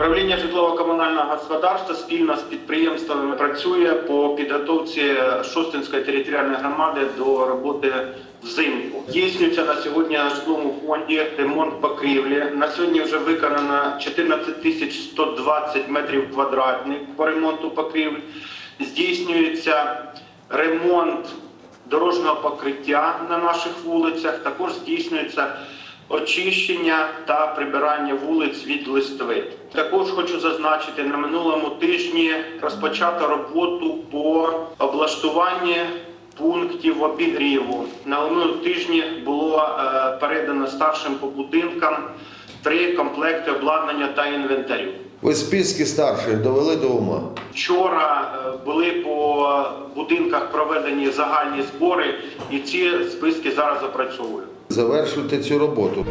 Управління житлово-комунального господарства спільно з підприємствами працює по підготовці Шостинської територіальної громади до роботи взимку. Здійснюється на сьогодні на житловому фонді ремонт покрівлі. На сьогодні вже виконано 14 тисяч 120 метрів квадратних по ремонту покрівлі. Здійснюється ремонт дорожнього покриття на наших вулицях. Також здійснюється очищення та прибирання вулиць від листви. Також хочу зазначити, на минулому тижні розпочато роботу по облаштуванню пунктів обігріву. На минулому тижні було е, передано старшим по будинкам три комплекти обладнання та інвентарю. Ви списки старших довели до ума. Вчора е, були по будинках проведені загальні збори, і ці списки зараз опрацьовую. Завершуйте цю роботу.